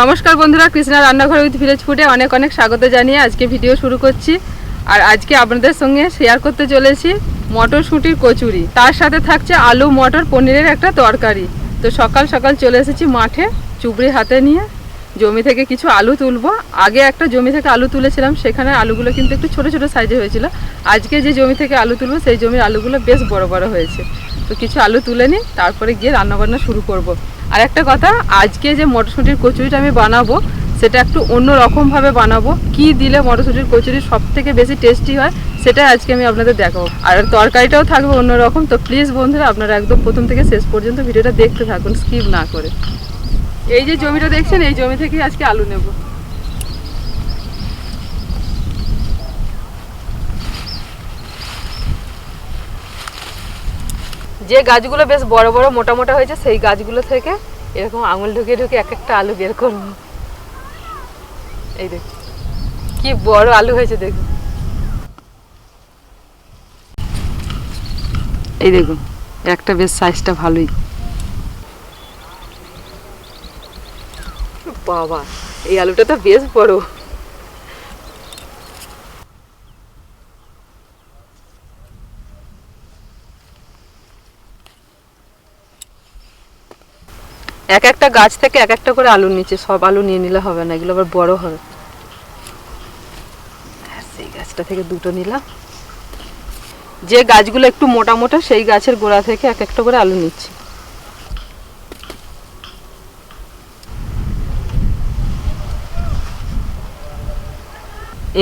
নমস্কার বন্ধুরা, কৃষ্ণা রান্নাঘর উইথ ভিলেজ ফুডে অনেক অনেক স্বাগত জানিয়ে আজকে ভিডিও শুরু করছি। আর আজকে আপনাদের সঙ্গে শেয়ার করতে চলেছি মটরশুঁটির কচুরি। তার সাথে থাকছে আলু, মটর, পনিরের একটা তরকারি। তো সকাল সকাল চলে এসেছি মাঠে চুবড়ি হাতে নিয়ে। জমি থেকে কিছু আলু তুলবো। আগে একটা জমি থেকে আলু তুলেছিলাম, সেখানে আলুগুলো কিন্তু একটু ছোট ছোট সাইজে হয়েছিল। আজকে যে জমি থেকে আলু তুলবো, সেই জমির আলুগুলো বেশ বড় বড় হয়েছে। তো কিছু আলু তুলে নিই, তারপরে গিয়ে রান্নাবান্না শুরু করব। আর একটা কথা, আজকে যে মটরশুঁটির কচুরিটা আমি বানাবো, সেটা একটু অন্য রকমভাবে বানাবো। কি দিলে মটরশুঁটির কচুরি সব থেকে বেশি টেস্টি হয় সেটা আজকে আমি আপনাদের দেখাবো। আর তরকারিটাও থাকবে অন্যরকম। তো প্লিজ বন্ধুরা, আপনারা একদম প্রথম থেকে শেষ পর্যন্ত ভিডিওটা দেখতে থাকুন স্কিপ না করে। এই যে জমিটা দেখছেন, এই জমি থেকে আজকে আলু নেব। যে গাছগুলো বেশ বড় বড়, মোটা মোটা হয়েছে, সেই গাছগুলো থেকে এরকম আঙুল ঢুকিয়ে ঢুকিয়ে এক একটা আলু বের করব এই দেখ কি বড় আলু হয়েছে দেখুন। এই দেখুন, একটা বেশ সাইজটা ভালোই। বাবা, এই আলুটা তো বেশ বড়। এক একটা গাছ থেকে এক একটা করে আলু নিচে, সব আলু নিয়ে নিলে হবে না, এগুলো আবার বড় হবে। সেই গাছটা থেকে দুটো নিলাম। যে গাছগুলো একটু মোটা মোটা, সেই গাছের গোড়া থেকে এক একটা করে আলু নিচ্ছি।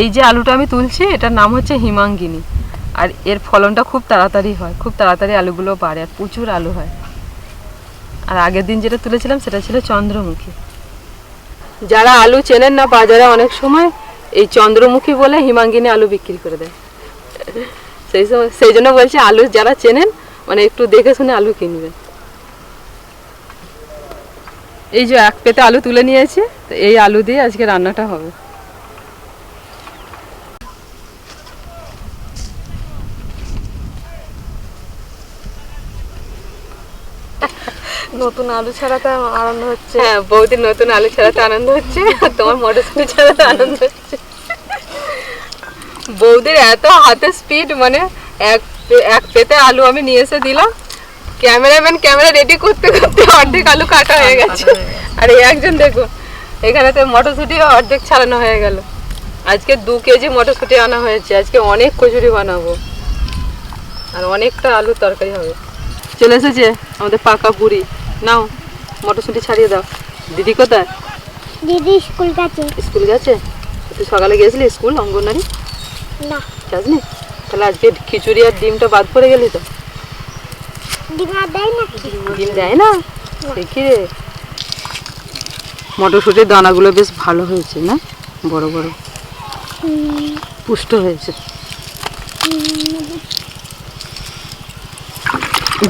এই যে আলুটা আমি তুলছি, এটার নাম হচ্ছে হিমাঙ্গিনী। আর এর ফলনটা খুব তাড়াতাড়ি হয়, খুব তাড়াতাড়ি আলুগুলো বাড়ে, আর প্রচুর আলু হয়। আর আগের দিন যেটা তুলেছিলাম সেটা ছিল চন্দ্রমুখী। যারা আলু চেনেন না বাজারে অনেক সময়, এই চন্দ্রমুখী বলে হিমাঙ্গিনী আলু বিক্রি করে দেয়। সেই সময়, সেই জন্য বলছি আলু যারা চেনেন মানে একটু দেখে শুনে আলু কিনবেন। এই যে এক পেতে আলু তুলে নিয়েছি, তো এই আলু দিয়ে আজকে রান্নাটা হবে। নতুন আলু ছাড়াতে আনন্দ হচ্ছে। হ্যাঁ বৌদির নতুন আলু ছাড়াতে আনন্দ হচ্ছে আর তোমার মটরশুঁটি ছাড়াতে আনন্দ হচ্ছে। বৌদির এত হাতে স্পিড মানে এক এক পেতে আলু আমি নিয়ে এসে দিলাম। ক্যামেরাম্যান ক্যামেরা রেডি করতে করতে অর্ধেক আলু কাটা হয়ে গেছে। আর এই একজন দেখুন এখানে তো মটরশুঁটি অর্ধেক ছাড়ানো হয়ে গেল। আজকে দু কেজি মটরশুঁটি আনা হয়েছে আজকে অনেক কচুরি বানাবো। আর অনেকটা আলুর তরকারি হবে। চলে এসেছে আমাদের পাকা পুরি। নাও মটরশুঁটি ছাড়িয়ে দাও। দিদি কোথায়? দিদি স্কুল গেছে। স্কুল গেছে? তুই সকালে গেছিলি স্কুল অঙ্গনারী না। যাসনি? তাহলে আজকে খিচুড়ি আর ডিমটা বাদ পড়ে গেলি তো? ডিমা দেয় না দেখি রে। মটরশুঁটির দানাগুলো বেশ ভালো হয়েছে না? বড় বড়। পুষ্ট হয়েছে।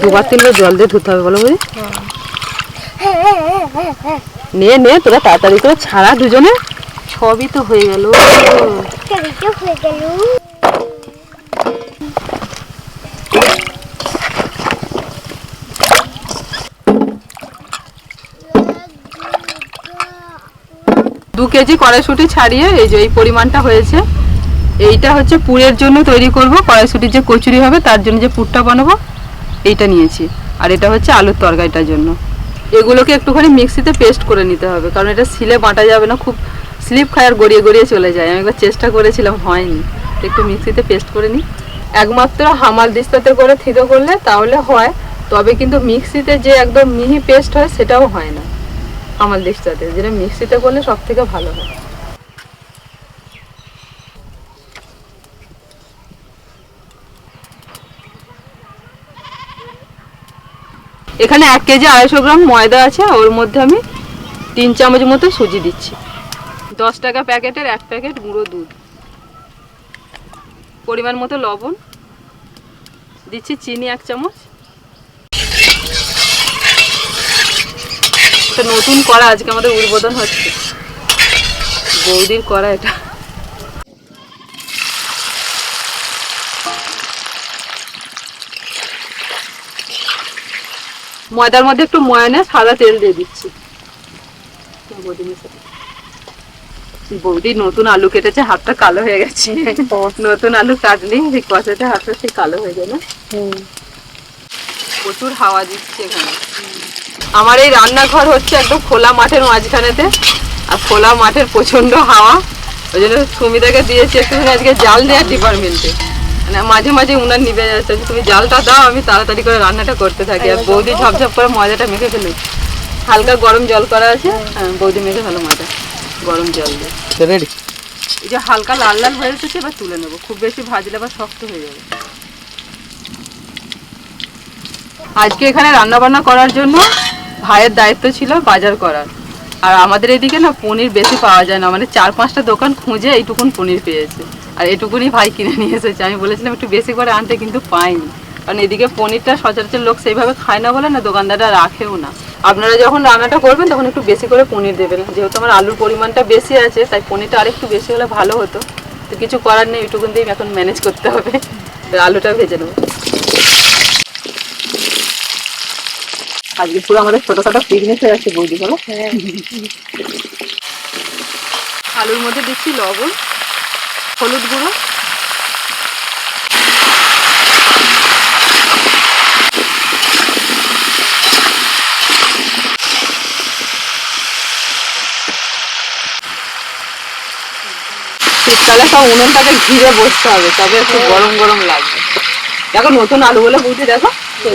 দুবার তিনবার জল দিয়ে ধুতে হবে বলো বুঝি নে নে, তোরা তাড়াতাড়ি করে ছাড়া দুজনে। সবই তো হয়ে গেল। দু কেজি কড়াইশুঁটি ছাড়িয়ে এই যে এই পরিমাণটা হয়েছে, এইটা হচ্ছে পুরের জন্য তৈরি করব। কড়াইশুঁটির যে কচুরি হবে, তার জন্য যে পুরটা বানাবো, এইটা নিয়েছি। আর এটা হচ্ছে আলুর তরকারিটার জন্য। এগুলোকে একটুখানি মিক্সিতে পেস্ট করে নিতে হবে, কারণ এটা সিলে বাঁটা যাবে না, খুব স্লিপ খায় আর গড়িয়ে গড়িয়ে চলে যায়। আমি একবার চেষ্টা করেছিলাম, হয়নি। একটু মিক্সিতে পেস্ট করে নিই। একমাত্র হামাল দিস্তাতে করে থিতো করলে তাহলে হয়, তবে কিন্তু মিক্সিতে যে একদম মিহি পেস্ট হয়, সেটাও হয় না হামাল দিকটাতে যেটা মিক্সিতে করলে সব থেকে ভালো হয়। এখানে এক কেজি আড়াইশো গ্রাম ময়দা আছে ওর মধ্যে আমি তিন চামচ মতো সুজি দিচ্ছি। দশ টাকা প্যাকেটের এক প্যাকেট গুঁড়ো দুধ। পরিমাণ মতো লবণ। দিচ্ছি চিনি এক চামচ। নতুন কড়া, আজকে আমাদের উদ্বোধন হচ্ছে। বৌদির কড়া এটা। ময়দার মধ্যে একটু ময়ানে সাদা তেল দিয়ে দিচ্ছি। বৌদি নতুন আলু কেটেছে হাতটা কালো হয়ে গেছে। নতুন আলু কাটলি কষাতে হাতটা সেই কালো হয়ে না প্রচুর হাওয়া দিচ্ছে এখানে। আমার এই রান্নাঘর হচ্ছে একদম খোলা মাঠের মাঝখানেতে আর খোলা মাঠের প্রচণ্ড হাওয়া। ওই জন্য সুমিতাকে দিয়েছি একটু আজকে জাল দেওয়ার ডিপার্টমেন্টে মানে মাঝে মাঝে উনার নিভে যাচ্ছে তুমি জালটা দাও আমি তাড়াতাড়ি করে রান্নাটা করতে থাকি। আর বৌদি ঝপঝপ করে মজাটা মেখে ফেলি হালকা গরম জল করা আছে হ্যাঁ বৌদি মেখে ভালো মজা গরম জল দিয়ে। রেডি? এই যে হালকা লাল লাল হয়ে এসেছে এবার তুলে নেব। খুব বেশি ভাজলে আবার শক্ত হয়ে যাবে। আজকে এখানে রান্না বান্না করার জন্য ভাইয়ের দায়িত্ব ছিল বাজার করার। আর আমাদের এদিকে না পনির বেশি পাওয়া যায় না মানে চার পাঁচটা দোকান খুঁজে এইটুকুন পনির পেয়েছে। আর এটুকুনি ভাই কিনে নিয়ে এসেছে। আমি বলেছিলাম একটু বেশি করে আনতে কিন্তু পাইনি। কারণ এদিকে পনিরটা সচরাচর লোক সেইভাবে খায় না বলে না দোকানদাররা রাখেও না। আপনারা যখন রান্নাটা করবেন তখন একটু বেশি করে পনির দেবেন। যেহেতু আমার আলুর পরিমাণটা বেশি আছে তাই পনিরটা আরেকটু বেশি হলে ভালো হতো। তো কিছু করার নেই এইটুকুন দিয়ে এখন ম্যানেজ করতে হবে। আলুটা ভেজে নেব। আজকে পুরো আমাদের ছোটখাটো পিকনিক হয়ে যাচ্ছে বৌদি বলো। আলুর মধ্যে দিচ্ছি লবণ। হলুদ গুঁড়ো। শীতকালে সব উনুনটাকে ঘিরে বসতে হবে তবে একটু গরম গরম লাগবে। দেখো নতুন আলু বলে বুঝি দেখো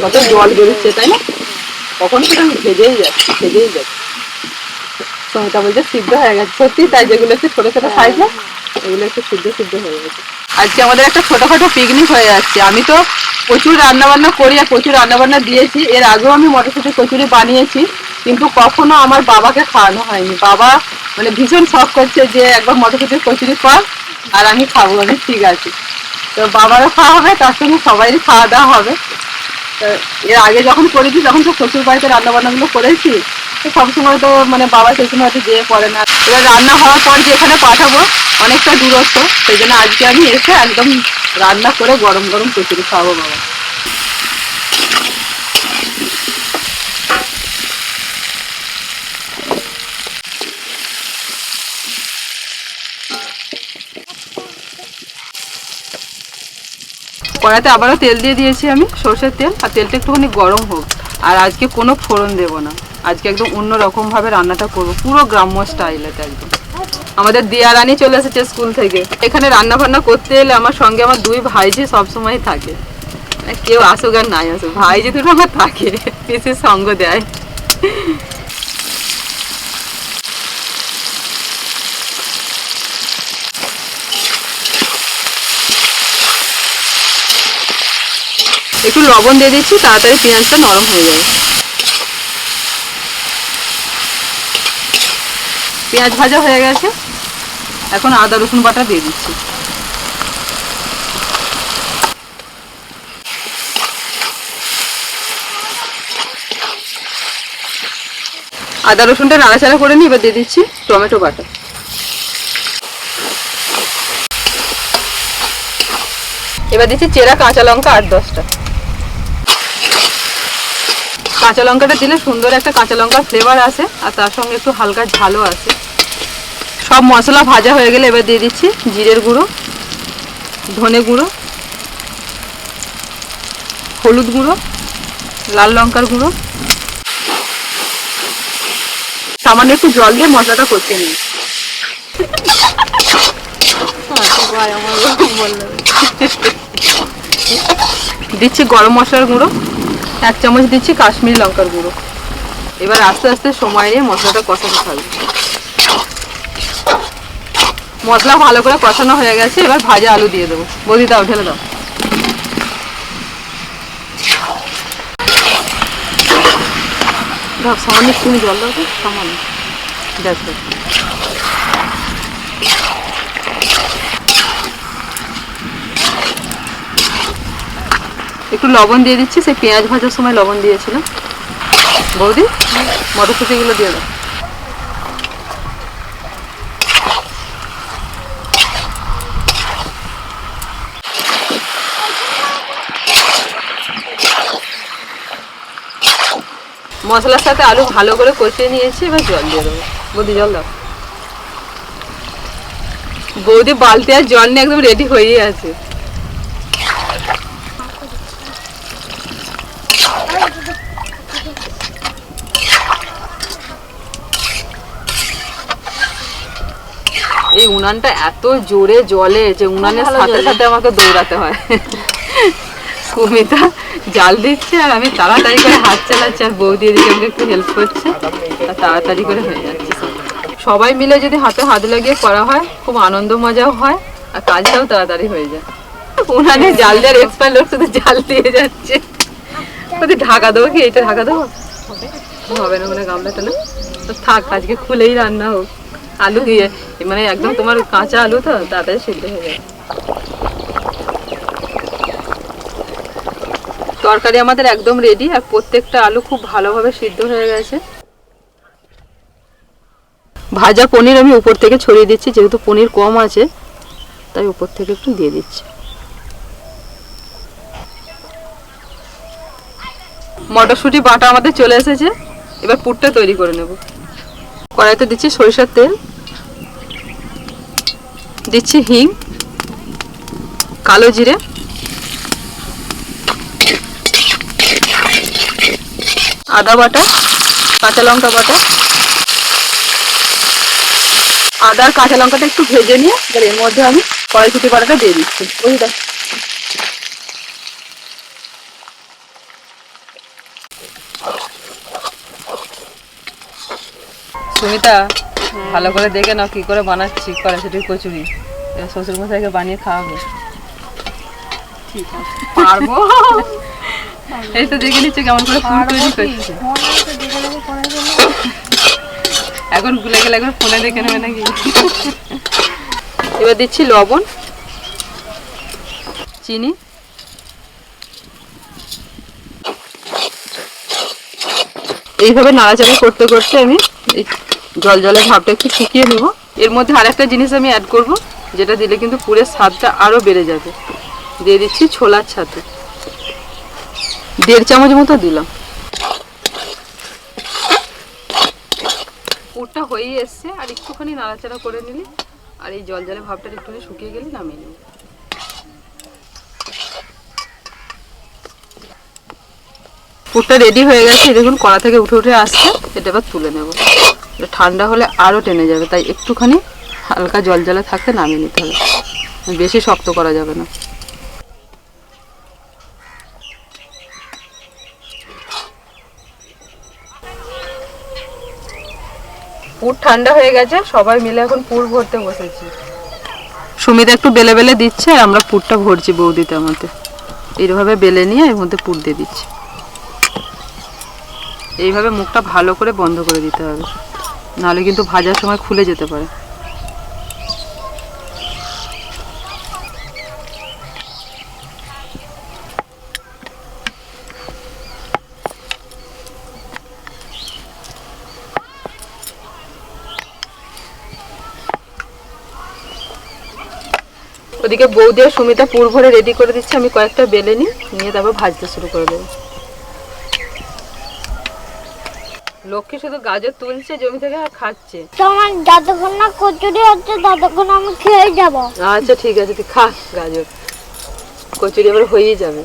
কত জল বেরোচ্ছে তাই না? কখন সেটা ভেজেই যাচ্ছে ভেজেই যাচ্ছে সমিতা বলছে সিদ্ধ হয়ে গেছে। সত্যি তাই যেগুলো একটু ছোট ছোট সাইজ। না এগুলো একটু সিদ্ধ সিদ্ধ হয়ে গেছে। আজকে আমাদের একটা ছোটখাটো পিকনিক হয়ে যাচ্ছে। আমি তো প্রচুর রান্না বান্না করি আর প্রচুর রান্না বান্না দিয়েছি। এর আগেও আমি মটরশুঁটি কচুরি বানিয়েছি, কিন্তু কখনো আমার বাবাকে খাওয়ানো হয়নি। বাবা মানে ভীষণ শখ করছে যে একবার মটরশুঁটির কচুরি কর আর আমি খাব। আমি ঠিক আছে। তো বাবারও খাওয়া হবে, তার সঙ্গে সবাইরই খাওয়া দাওয়া হবে। এর আগে যখন করেছি, তখন তো শ্বশুর বাড়িতে রান্না বান্নাগুলো করেছি। তো সবসময় তো মানে বাবা সময় হয়তো যেয়ে পড়ে না। এবার রান্না হওয়ার পর যেখানে পাঠাবো, অনেকটা দূরত্ব, সেই জন্য আজকে আমি এসে একদম রান্না করে গরম গরম কচুরি খাওয়াবো বাবা। কড়াতে আবারও তেল দিয়ে দিয়েছি আমি, সর্ষের তেল, আর তেলটা একটুখানি গরম হোক। আর আজকে কোনো ফোড়ন দেব না। আজকে একদম অন্য রকম ভাবে রান্নাটা করব, পুরো গ্রাম্য স্টাইলেতে একদম। আমাদের দিয়া রানী চলে এসেছে স্কুল থেকে। এখানে রান্না বান্না করতে এলে আমার সঙ্গে আমার দুই ভাইজি সবসময় থাকে। মানে কেউ আসুক আর নাই আসুক ভাইজি দুটো আমার থাকে পিসির সঙ্গ দেয়। একটু লবণ দিয়ে দিচ্ছি, তাড়াতাড়ি পেঁয়াজটা নরম হয়ে যাবে। পেঁয়াজ ভাজা হয়ে গেছে। এখন আদা, রসুন বাটা দিয়ে দিচ্ছি। আদা, রসুনটা নাড়াচাড়া করে নিই এবার দিয়ে দিচ্ছি টমেটো বাটা। এবার দিচ্ছি চেরা কাঁচা লঙ্কা আট দশটা। কাঁচা লঙ্কাটা দিলে সুন্দর একটা কাঁচা লঙ্কার ফ্লেভার আসে আর তার সঙ্গে একটু হালকা ঝালও আসে। সব মশলা ভাজা হয়ে গেলে এবার দিয়ে দিচ্ছি জিরের গুঁড়ো ধনে গুঁড়ো হলুদ গুঁড়ো লাল লঙ্কার গুঁড়ো। সামান্য একটু জল দিয়ে মশলাটা করতে নিই। দিচ্ছি গরম মশলার গুঁড়ো। এক চামচ দিচ্ছি কাশ্মীরি লঙ্কার গুঁড়ো। এবার আস্তে আস্তে সময় নিয়ে মশলাটা কষাতে থাকবে। মশলা ভালো করে কষানো হয়ে গেছে, এবার ভাজা আলু দিয়ে দেবো। বদি, দাও, ঢেলে দাও। সামান্য একটু জল দাও তো, সামান্য। ব্যাস। একটু লবণ দিয়ে দিচ্ছি, সেই পেঁয়াজ ভাজার সময় লবণ দিয়েছিলাম। বৌদি মটরশুঁটিগুলো দিয়ে দাও। মশলার সাথে আলু ভালো করে কষিয়ে নিয়েছি, এবার জল দিয়ে দেবো। বৌদি, জল দাও। বৌদি, বালতি আর জল নিয়ে একদম রেডি হয়েই আছে। উনানটা এত জোরে জ্বলে যে উনানের সাথে সাথে আমাকে দৌড়াতে হয়। সুমিতা জাল দিচ্ছে আর আমি তাড়াতাড়ি করে হাত চালাচ্ছি আর বৌদি এদিকে আমাকে একটু হেল্প করছে। আর তাড়াতাড়ি করে হয়ে যাচ্ছে সবাই মিলে যদি হাতে হাত লাগিয়ে করা হয় খুব আনন্দ মজাও হয় আর কাজটাও তাড়াতাড়ি হয়ে যায়। উনানে জাল দেওয়ার এক্সপার্ট লোক শুধু জাল দিয়ে যাচ্ছে। ওদের ঢাকা দেবো কি? এটা ঢাকা দেবো? হবে না মানে গামলাটা না তো থাক আজকে খুলেই রান্না হোক। আলু দিয়ে মানে একদম তোমার কাঁচা আলু তো, তাড়াতাড়ি সিদ্ধ হয়ে যাবে তরকারি আমাদের একদম রেডি আর প্রত্যেকটা আলু খুব ভালোভাবে সিদ্ধ হয়ে গেছে। ভাজা পনির আমি উপর থেকে ছড়িয়ে দিচ্ছি, যেহেতু পনির কম আছে, তাই উপর থেকে একটু দিয়ে দিচ্ছি। মটরশুঁটি, বাটা আমাদের চলে এসেছে, এবার পুরটা তৈরি করে নেব। কড়াইতে দিচ্ছি সরিষার তেল, দিচ্ছি হিং, কালো জিরে, আদা বাটা, কাঁচা লঙ্কা বাটা। আদার কাঁচা লঙ্কাটা একটু ভেজে নিয়ে এবার এর মধ্যে আমি কড়াইশুটি বাটাটা দিয়ে দিচ্ছি। বুঝলি? সুমিতা ভালো করে দেখে নাও কি করে বানাচ্ছি কড়াইশুটির কচুরি। শ্বশুর মশাইকে বানিয়ে খাওয়াবো। ঠিক আছে পারব? এই তো দেখে নিচ্ছে কেমন করে ফুল তৈরি করছে। এখন ভুলে গেলে একবার ফোনে দেখে নেবে নাকি? এবার দিচ্ছি লবণ চিনি। এইভাবে নাড়াচাড়া করতে করতে আমি জল জলের ভাবটা একটু শুকিয়ে নেব। এর মধ্যে আরেকটা জিনিস আমি অ্যাড করব, যেটা দিলে কিন্তু পুরের স্বাদটা আরও বেড়ে যাবে। দিয়ে দিচ্ছি ছোলার ছাতু। দেড় চামচ মতো দিলাম। পুরটা হয়েই এসছে, আর একটুখানি নাড়াচাড়া করে নিলি, আর এই জল জলে ভাবটা একটুখানি শুকিয়ে গেলে নামিয়ে নেব। পুরটা রেডি হয়ে গেছে, দেখুন কড়া থেকে উঠে উঠে আসছে, এটা এবার তুলে নেব। ঠান্ডা হলে আরও টেনে যাবে, তাই একটুখানি হালকা জল জলে থাকতে নামিয়ে নিতে হবে। বেশি শক্ত করা যাবে না। পুর ঠান্ডা হয়ে গেছে, সবাই মিলে এখন পুর ভরতে বসেছি। সুমিতা একটু বেলে বেলে দিচ্ছে আমরা পুরটা ভরছি বৌদিতে আমাদের এইভাবে বেলে নিয়ে এর মধ্যে পুর দিয়ে দিচ্ছি। এইভাবে মুখটা ভালো করে বন্ধ করে দিতে হবে। নাহলে কিন্তু ভাজার সময় খুলে যেতে পারে। ওদিকে বৌদি আর সুমিতা পুর ভরে রেডি করে দিচ্ছে। আমি কয়েকটা বেলে নিই, নিয়ে তারপর ভাজতে শুরু করে দেবো। লক্ষ্মী শুধু গাজর তুলছে জমি থেকে আর খাচ্ছে। তোমার যতক্ষণ না কচুরি হচ্ছে ততক্ষণ আমি খেয়ে যাব। আচ্ছা ঠিক আছে তুই খা গাজর। কচুরি এবার হয়েই যাবে।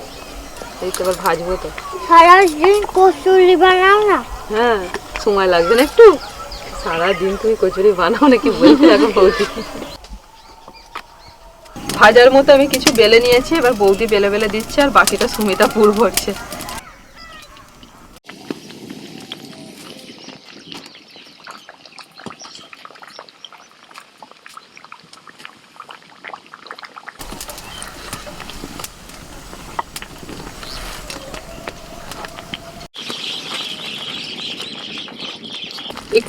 এই তো এবার ভাজবো তো। সারাদিন কচুরি বানাও না। হ্যাঁ সময় লাগবে না একটু। সারাদিন তুমি কচুরি বানাও নাকি বলতে এখন বৌদি। ভাজার মতো আমি কিছু বেলে নিয়েছি এবার বৌদি বেলে বেলে দিচ্ছে আর বাকিটা সুমিতা পুর ভরছে।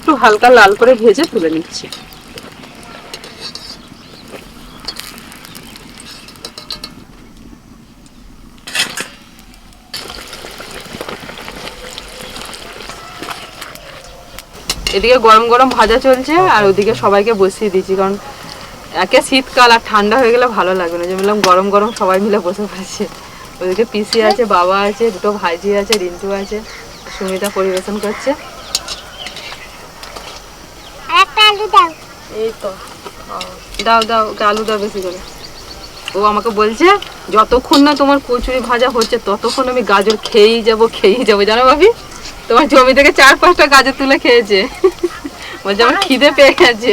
একটু হালকা লাল করে ভেজে তুলে নিচ্ছি। এদিকে গরম গরম ভাজা চলছে, আর ওদিকে সবাইকে বসিয়ে দিচ্ছি কারণ একে শীতকাল আর ঠান্ডা হয়ে গেলে ভালো লাগবে না। যে বললাম গরম গরম সবাই মিলে বসে পড়েছে ওদিকে পিসি আছে, বাবা আছে, দুটো ভাইজি আছে, রিন্টু আছে, সুমিতা পরিবেশন করছে আলু দাও এই তো। দাও দাও আলু দাও বেশি করে। ও আমাকে বলছে যতক্ষণ না তোমার কচুরি ভাজা হচ্ছে ততক্ষণ আমি গাজর খেয়েই যাব খেয়েই যাব। জানো ভাবি? তোমার জমি থেকে চার পাঁচটা গাজর তুলে খেয়েছে। বলছে আমার খিদে পেয়ে গেছে।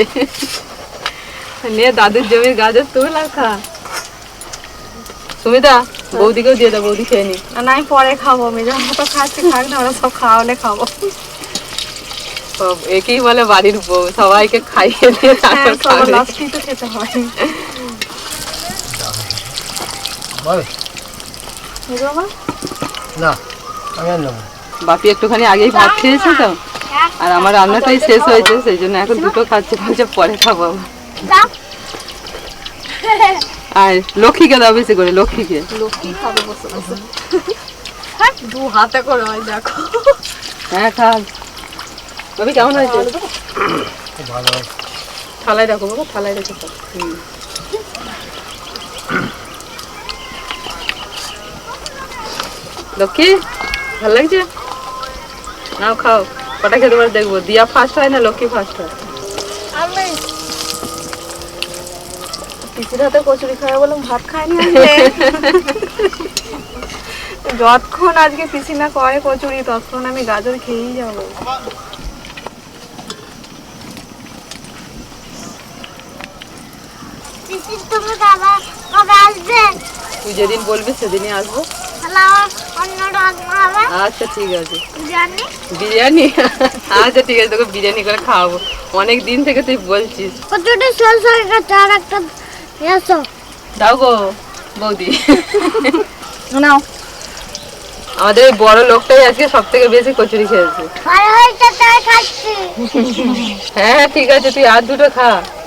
নিয়ে দাদুর জমির গাজর তুল আর খা। সুমিতা বৌদিকেও দিয়ে দাও বৌদি খেয়ে নি না আমি পরে খাব। আমি যখন তো খাচ্ছি খাক না ওরা সব খাওয়ালে খাব। সব একেই বলে বাড়ির বউ সবাইকে খাইয়ে দিয়ে হ্যাঁ তারপর। তো খেতে হয়? না বাপি একটুখানি আগেই ভাত খেয়েছে তো? আর আমার রান্নাটাই শেষ হয়েছে সেই জন্য এখন দুটো খাচ্ছে বলছে পরে খাব আর লক্ষ্মীকে দাও বেশি করে লক্ষ্মীকে। লক্ষ্মী খাবে বসে বসে। হ্যাঁ দু হাতে করে হয় দেখো। হ্যাঁ খা বাবি কেমন হয়েছে? খুব ভালো থালায় রাখো বাবা থালায় খাও হুম। লক্ষ্মী ভালো লাগছে? নাও খাও কটা খেতে পারে দেখব। দিয়া ফার্স্ট হয় না লক্ষ্মী ফার্স্ট হয়? পিসির হাতে কচুরি খাবে বললাম ভাত খায়নি যতক্ষণ আজকে পিসি না করে কচুরি ততক্ষণ আমি গাজর খেয়েই যাব পিসি তুমি বাবা কবে আসবে? তুই যেদিন বলবি সেদিনই আসব। আচ্ছা ঠিক আছে। বিরিয়ানি? আচ্ছা ঠিক আছে তোকে বিরিয়ানি করে খাওয়াবো। অনেক দিন থেকে তুই বলছিস। একটা দাও গো বৌদি। নাও। আমাদের এই বড় লোকটাই আজকে সব থেকে বেশি কচুরি খেয়েছে। হ্যাঁ ঠিক আছে তুই আর দুটো খা।